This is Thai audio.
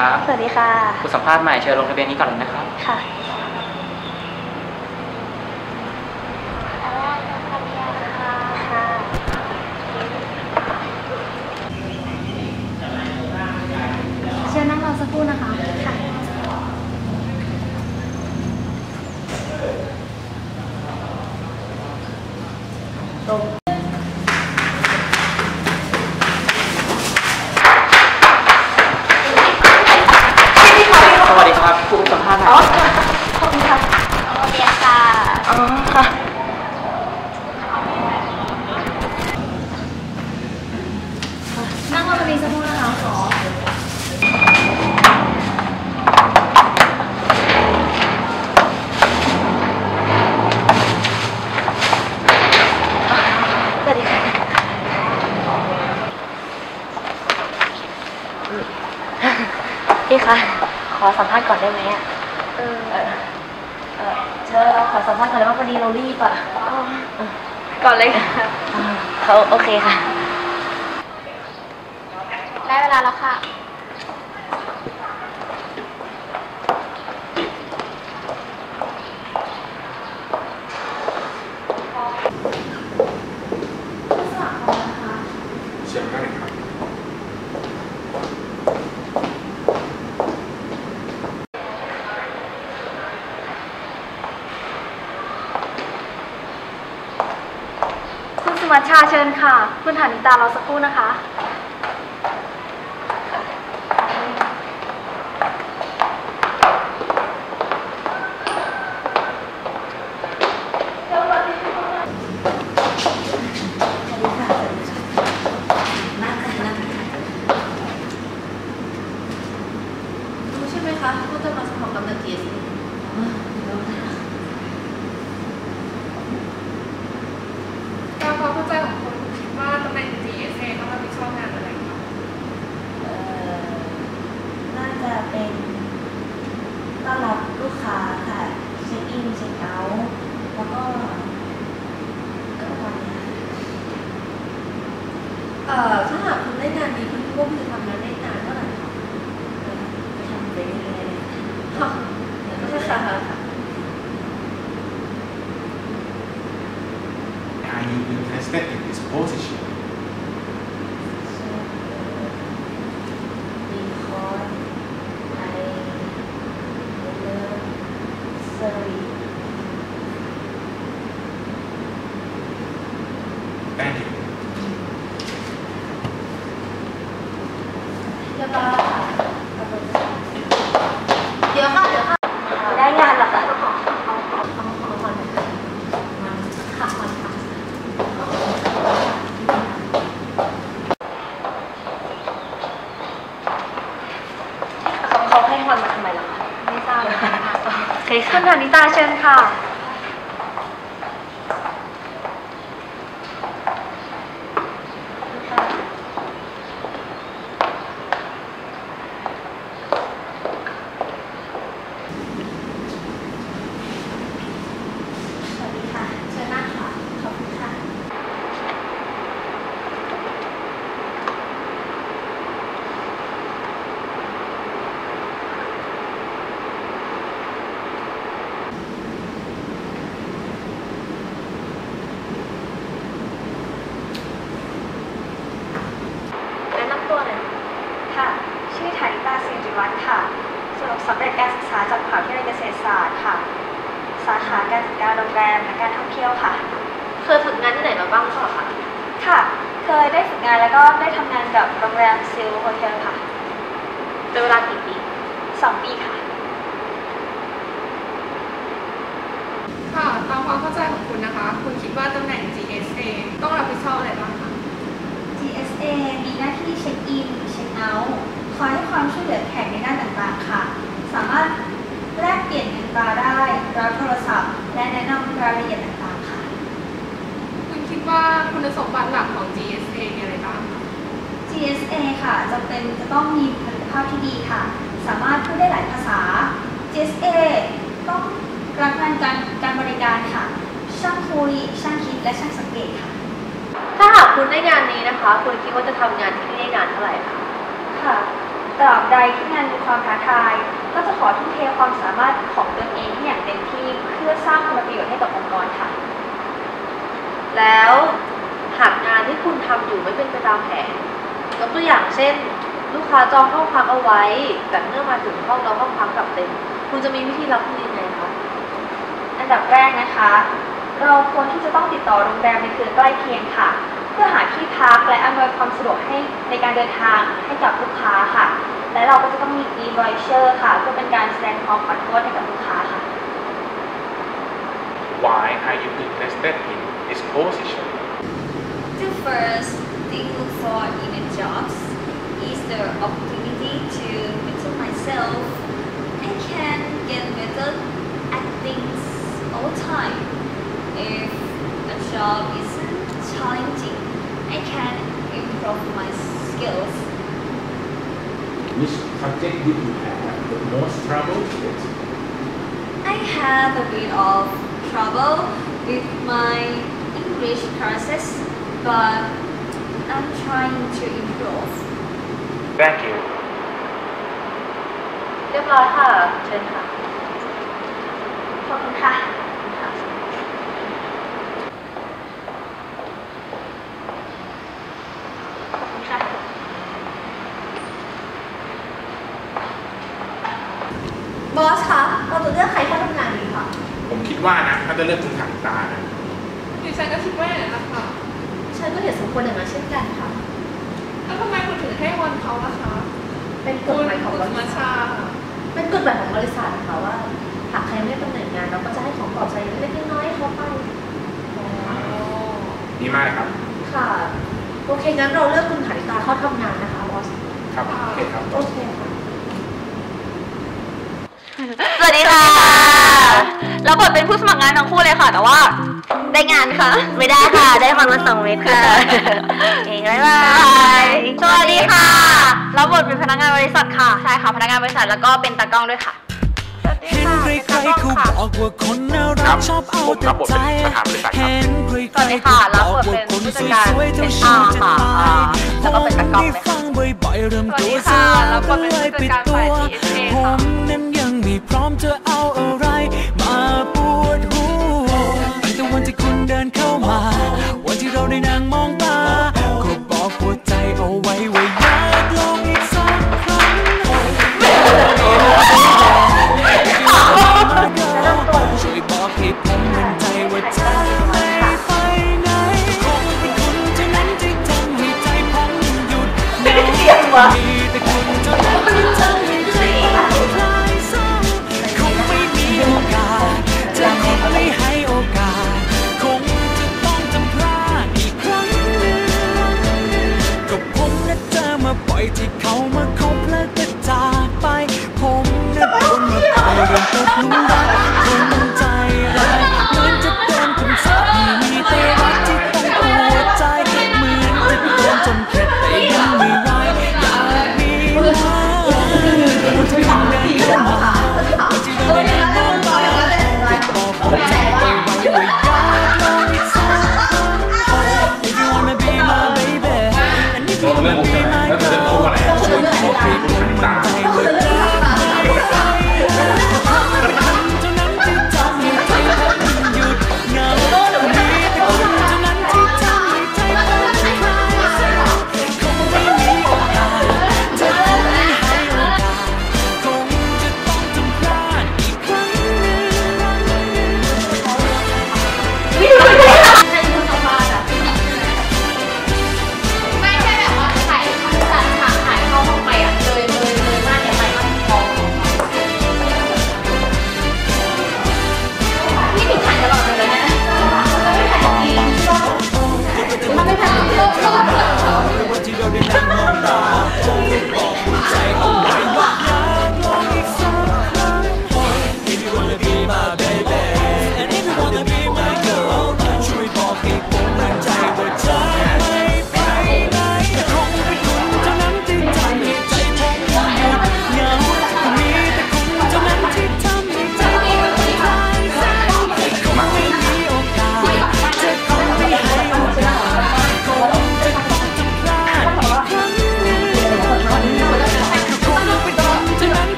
สวัสดีครับ สวัสดีค่ะ ผู้สัมภาษณ์ใหม่เชิญลงทะเบียนนี้ก่อนเลยนะครับ ค่ะ เชิญนั่งรอสักครู่นะคะ ค่ะ สวัสดีครับผู้สัมภาษณ์ใหม่ อ๋อ ขอบคุณค่ะสวัสดีค่ะ อ๋อ ค่ะ นั่งรอตรงนี้สักครู่นะคะขอ สวัสดีค่ะ พี่คะ ขอสัมภาษณ์ก่อนได้ไหมอะเออเออเออเชิญเราขอสัมภาษณ์ก่อนเลยว่าพอดีเรารีบอะก่อนเลยค่ะเขาโอเคค่ะ ได้เวลาแล้วค่ะ เชิญได้ครับ คุณสุ มัชชาเชิญค่ะ คุณฐานิตารอสักครู่นะคะ Are you interested in this position. Thank you. ไม่ทราบนะคะ โอเค คุ ค่ะ ณฐานิตาเชิญค่ะ สวัสดีค่ะ เชิญนั่งค่ะ ขอบคุณค่ะ แนะนำตัวหน่อย ค่ะ ชื่อฐานิตาสิ ริวัฒน์ค่ะสำสำเร็จการศึกษาจากมหาวิทยาลัยเกษตรศาสตร์ค่ะ สาขาการจัดการโรงแรมและการท่องเที่ยวค่ะ เคยฝึกงานที่ไหนมาบ้างหรือเปล่าคะ ค่ะ เคยได้ฝึกงานแล้วก็ได้ทำงานกับโรงแรมซิลโฮเทลค่ะเป็นเวลากี่ปีสองปีค่ะ ค่ะ ตามความเข้าใจของคุณนะคะ คุณคิดว่าตำแหน่ง GSA ต้องรับผิดชอบอะไรบ้างคะ GSA มีหน้าที่เช็คอิน เช็คเอาท์ คอยให้ความช่วยเหลือแขกในด้านต่างๆค่ะ สามารถแลกเปลี่ยนเงินตราได้รับโทรศัพท์ และแนะนำรายละเอียดต่างๆค่ะ คุณคิดว่าคุณสมบัติหลักของ GSA มีอะไรบ้างคะ GSA ค่ะจะเป็นจะต้องมีผลิตภาพที่ดีค่ะ สามารถพูดได้หลายภาษา GSA ต้องรักงานการการบริการค่ะ ช่างคุย ช่างคิด และช่างสังเกตค่ะ ถ้าหากคุณได้งานนี้นะคะ คุณคิดว่าจะทำงานที่นี่ได้นานเท่าไหร่คะ ค่ะ ตราบใดที่งานมีความท้าทาย ก็จะขอทุ่มเทความสามารถของตนเองให้อย่างเต็มที่เพื่อสร้างคุณประโยชน์ให้กับองค์กรค่ะ แล้วหากงานที่คุณทำอยู่ไม่เป็นไปตามแผนยกตัวอย่างเช่น ลูกค้าจองห้องพักเอาไว้ แต่เมื่อมาถึงห้องแล้วห้องพักกลับเต็ม คุณจะมีวิธีรับมือยังไงคะอันดับแรกนะคะ เราควรที่จะต้องติดต่อโรงแรมในเครือใกล้เคียงค่ะ เพื่อหาที่พักและอำนวยความสะดวกให้ในการเดินทางให้กับลูกค้าค่ะ และเราก็จะต้องมี e-voucher ค่ะเพื่อเป็นการแสดงความขอโทษให้กับลูกค้าค่ะ Why are you interested in this position? The first thing look for in a jobs is the opportunity to better myself. I can get better at things all time. If a job is challenging, I can improve my skills. Which subject did you have the most trouble with? I had a bit of trouble with my English classes, but I'm trying to improve. Thank you. เรียบร้อยค่ะ เชิญค่ะ ขอบคุณค่ะ จะเลือกคุณถังตานะดิฉันก็คิดว่าอย่างนั้นนะคะฉันก็เห็นสมควรอย่างนั้นเช่นกันค่ะ แล้วทำไมคุณถึงให้วันเขาล่ะคะเป็นกคุฎณหมายของคุณบสริมาษัทชาค่ะเป็นกฎหมายของบริษัทนะคะว่าหากใครไม่ได้ตำแหน่งงาน เราก็จะให้ของปลอบใจเล็กๆน้อยๆให้เขาไป ดีมากเลยครับ ค่ะ โอเคงั้นเราเลือกคุณฐานิตาเข้าทำงานนะคะบอส ครับโอเคครับ โอเคค่ะ สวัสดีค่ะเราบทเป็นผู้สมัครงานทั้งคู่เลยค่ะ แต่ว่าได้งานค่ะ ไม่ได้ค่ะ ได้คนมาสองเม็ดค่ะเองบ๊ายบายสวัสดีค่ะเราบทเป็นพนักงานบริษัทค่ะ ใช่ค่ะ พนักงานบริษัทแล้วก็เป็นตากล้องด้วยค่ะเห็นใครๆเขาบอกว่าคนน่าครัรักบชอบเอาผมแต่รับบทใจเป็นประธานบริษัทครับเห็นใครสวัสดีๆค่ะเขารับบอกทว่าเป็นคนผู้สจัดการวยๆเป็เจ้านอาชู้จะค่ะตาอ่ายแล้วก็เป็นตากล้องได้เลยฟังบ่อยๆเริ่มตัวสวัสดีสค่ะลายรับบก็ทเป็นเลยผู้ปิดจัดตัการวฝ่าย TSA ผค่ะมนั้นยังไม่พร้อมจะ